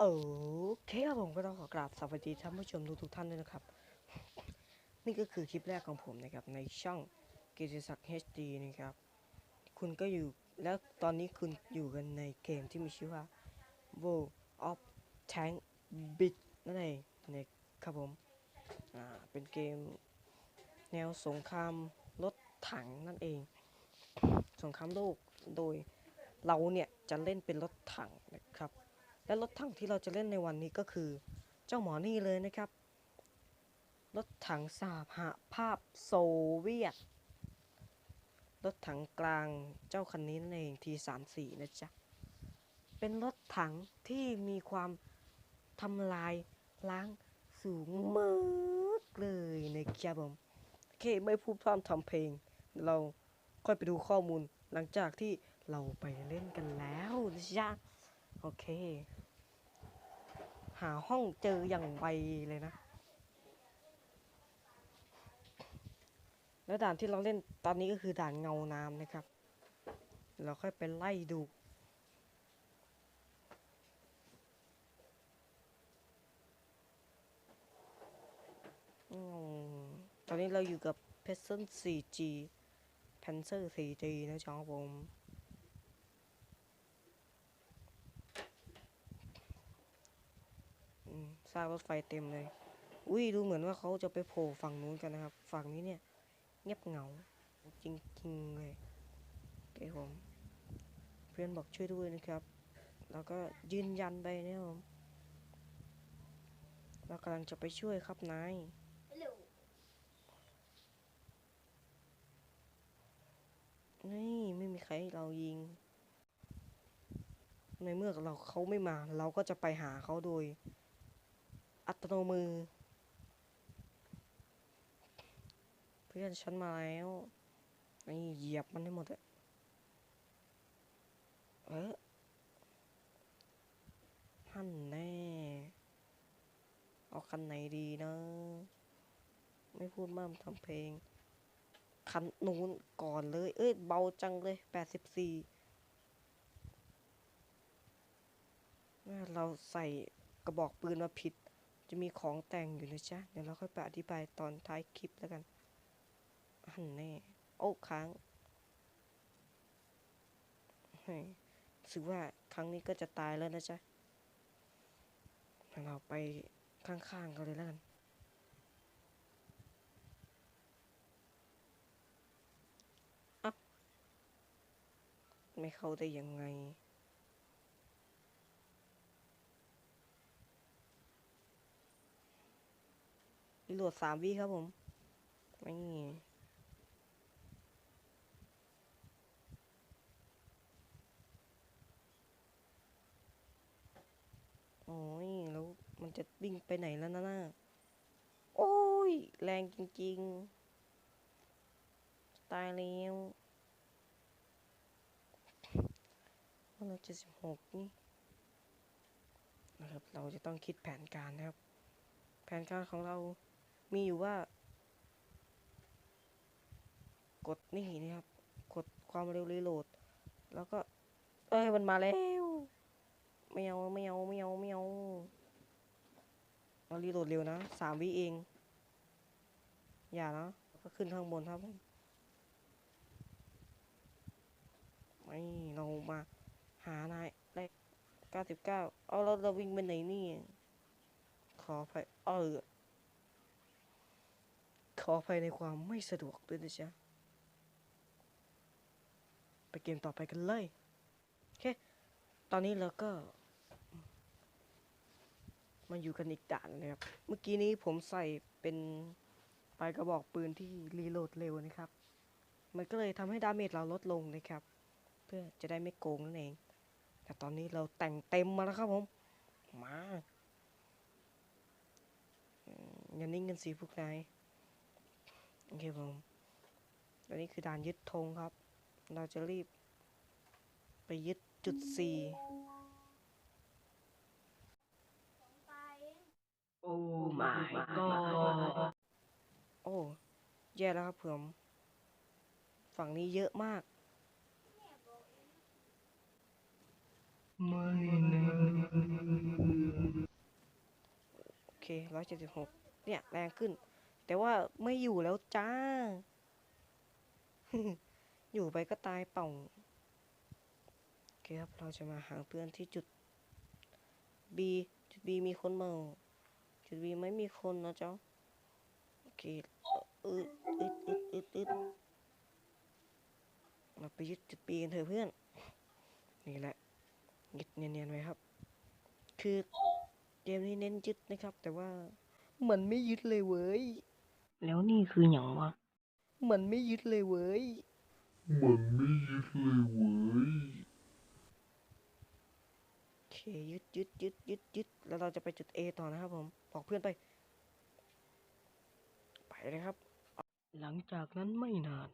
โอเคครับผมก็ต้องขอกราบสวัสดีท่านผู้ชมทุกๆท่านด้วยนะครับ นี่ก็คือคลิปแรกของผมนะครับในช่องกิติศักดิ์ HD นะครับ คุณก็อยู่แล้วตอนนี้คุณอยู่กันในเกมที่มีชื่อว่า World of Tank Bit นั่นเองนะครับผมอ่าเป็นเกมแนวสงครามรถถังนั่นเอง สงครามโลกโดยเราเนี่ยจะเล่นเป็นรถถังนะครับ และรถถังที่เราจะเล่นในวันนี้ก็คือ เจ้าหมอนี่เลยนะครับ รถถังสหภาพโซเวียต รถถังกลางเจ้าคันนี้นั่นเองทีสามสี่นะจ๊ะ เป็นรถถังที่มีความทำลายล้างสูงมากเลยนะครับผม โอเค ไม่พูดพร่ำทำเพลง เราค่อยไปดูข้อมูลหลังจากที่เราไปเล่นกันแล้วนะจ๊ะโอเค หาห้องเจออย่างไวเลยนะ แล้วด่านที่เราเล่นตอนนี้ก็คือด่านเงาน้ำนะครับ เราค่อยไปไล่ดูตอนนี้เราอยู่กับ p e s s o n 4G Panzer 4G นะจ๊ะผม อืมซากรถไฟเต็มเลย อุ้ยดูเหมือนว่าเขาจะไปโผล่ฝั่งนู้นกันนะครับ ฝั่งนี้เนี่ย เงียบเหงา จริงๆเลยโอเคผม เพื่อนบอกช่วยด้วยนะครับ แล้วก็ยืนยันไปนะครับผมเรากำลังจะไปช่วยครับนาย Hello. นี่ไม่มีใครให้เรายิง ในเมื่อเราเขาไม่มา เราก็จะไปหาเขาโดย อัตโนมือ เพื่อนฉันมาแล้วนี่เหยียบมันให้หมดอะเออท่านแน่ เอาคันไหนดีนะ ไม่พูดมากทำเพลง คันนู้นก่อนเลย เอ้ย เบาจังเลยแปดสิบสี่เราใส่กระบอกปืนมาผิด จะมีของแต่งอยู่นะจ๊ะเดี๋ยวเราค่อยไปอธิบายตอนท้ายคลิปแล้วกันหันแน่โอ้ค้างเฮ้ยรู้สึกว่าครั้งนี้ก็จะตายแล้วนะจ๊ะเดี๋ยวเราไปข้างๆกันเลยแล้วกันไม่เข้าได้ยังไง รีโหลดสามวิครับผมไม่โอ้ยแล้วมันจะวิ่งไปไหนแล้วนะน่ะโอ้ย แรงจริง ๆ ตายแล้ววันละเจ็ดสิบหกนี่นะครับ เราจะต้องคิดแผนการนะครับ แผนการของเรา มีอยู่ว่า กดนี่นะครับ กดความเร็วรีโหลด แล้วก็ เอ้ยมันมาแล้วไม่เอาไม่เอาไม่เอาไม่เอาเรารีโหลดเร็วนะสามวิเอง อย่านะก็ขึ้นข้างบนครับไม่เรามาหานายได้เก้าสิบเก้าเอาเราเราวิ่งไปไหนนี่ ขออภัยเออ ออภัยในความไม่สะดวกด้วยนะจ๊ะ ไปเกมต่อไปกันเลย โอเค ตอนนี้เราก็ มาอยู่กันอีกด่านนะครับ เมื่อกี้นี้ผมใส่เป็นปลายกระบอกปืนที่รีโหลดเร็วนะครับ มันก็เลยทำให้ดาเมจเราลดลงนะครับ เพื่อจะได้ไม่โกงนั่นเอง แต่ตอนนี้เราแต่งเต็มมาแล้วครับผม มาอืมอย่านิ่งกันสิพวกนาย โอเคผมตอนนี้คือด่านยึดธงครับ เราจะรีบ ไปยึดจุดสี่โอ้ my god โอ้ แย่แล้วครับผมฝั่งนี้เยอะมากไม่นะเคร้อยเจ็ดสิบหกเนี่ย แรงขึ้น แต่ว่าไม่อยู่แล้วจ้า อยู่ไปก็ตายเป่าโอเคครับ เราจะมาหาเพื่อนที่จุด B จุด B มีคนเมาจุด B ไม่มีคนนะจ๊ะโอเคอึดอึดอึดอึดอึดเราไปยึดจุด B กันเถอะเพื่อน นี่แหละยึดเนียนๆไว้ครับ คือเกมนี้เน้นยึดนะครับ แต่ว่ามันไม่ยึดเลยเว้ย แล้วนี่คืออย่างวะมันไม่ยึดเลยเว้ย มันไม่ยึดเลยเว้ยโอเคยึดยึดยึดยึดยึดแล้วเราจะไปจุด A ต่อนะครับผมบอกเพื่อนไป ไปเลยครับ หลังจากนั้นไม่นาน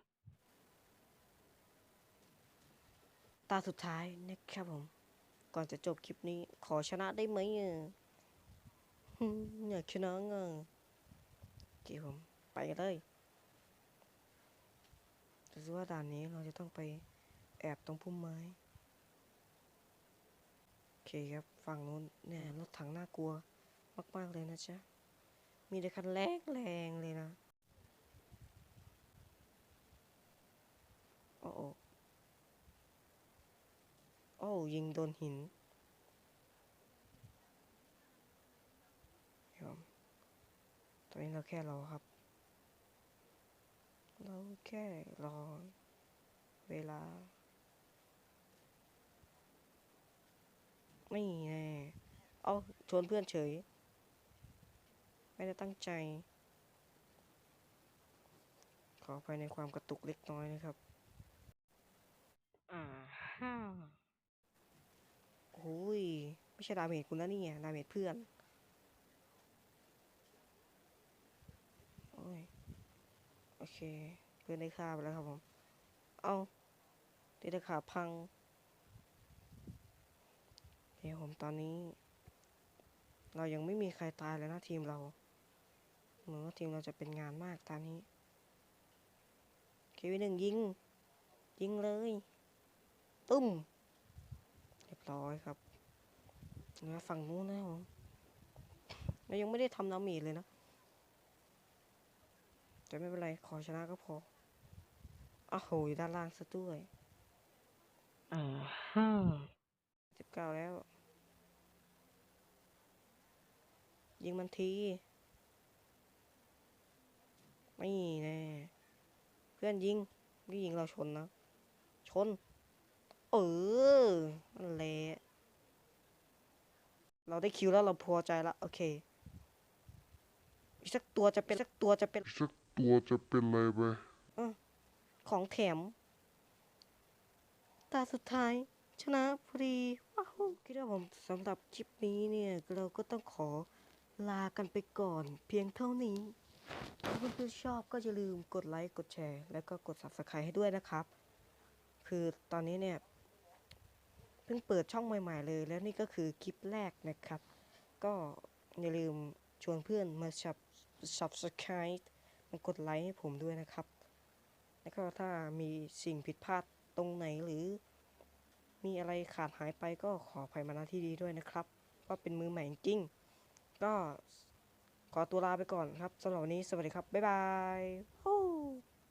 ตาสุดท้ายนะครับผม ก่อนจะจบคลิปนี้ ขอชนะได้ไหมอะฮึ่มอยากชนะอะโอเคผม ไปกันเลยจะรู้ว่าด่านนี้เราจะต้องไปแอบตรงพุ่มไม้ โอเคครับ ฝั่งนู้นเนี่ยรถถังน่ากลัวมาก ๆ เลยนะจ๊ะ มีแต่คันแรงแรงๆเลยนะ โอ้โอโอ้ยิงโดนหินตอนนี้เราแค่รอครับ เราแค่รอเวลา ไม่แน่เอาชวนเพื่อนเฉย ไม่ได้ตั้งใจ ขออภัยในความกระตุกเล็กน้อยนะครับ อ่าฮ่าโอ้ย ไม่ใช่ดาเมจคุณนะนี่ไงดาเมจเพื่อน โอ้ย โอ เคเพื่อนได้ฆ่าไปแล้วครับผม เอาตีตขาพังเดี๋ยวผมตอนนี้ เรายังไม่มีใครตายเลยนะทีมเรา เหมือนว่าทีมเราจะเป็นงานมากตอนนี้เควินหนึ่งยิง ยิงเลย ตุ้ม เรียบร้อยครับนะฝั่งนู้นนะผมเรายังไม่ได้ทำน้ำมีเลยนะ แต่ไม่เป็นไร ขอชนะก็พออ้าวโหอยู่ด้านล่างซะด้วยอ่าฮ่าสิบเก้าแล้ว ยิงมันที ไม่แน่ เพื่อนยิง ไม่ยิงเราชนนะ ชน เออนั่นแหละเราได้คิวแล้วเราพอใจละ โอเคอีก สักตัวจะเป็นสักตัวจะเป็นสักตัวจะเป็นอะไรไปของแถมตาสุดท้ายชนะพอดีว้าวคิดว่าผมสำหรับคลิปนี้เนี่ย เราก็ต้องขอลากันไปก่อน เพียงเท่านี้ ถ้าเพื่อนๆชอบก็อย่าลืมกดไลค์กดแชร์ แล้วก็กด subscribe ให้ด้วยนะครับ คือตอนนี้เนี่ย เพิ่งเปิดช่องใหม่ ๆ เลย แล้วนี่ก็คือคลิปแรกนะครับ ก็อย่าลืมชวนเพื่อนมา sub subscribe มากดไลค์ให้ผมด้วยนะครับ แล้วก็ถ้ามีสิ่งผิดพลาดตรงไหนหรือ มีอะไรขาดหายไปก็ขออภัยมาณที่ดีด้วยนะครับ ว่าเป็นมือใหม่จริง ก็ขอตัวลาไปก่อนครับสำหรับวันนี้สวัสดีครับ บ๊ายบายโ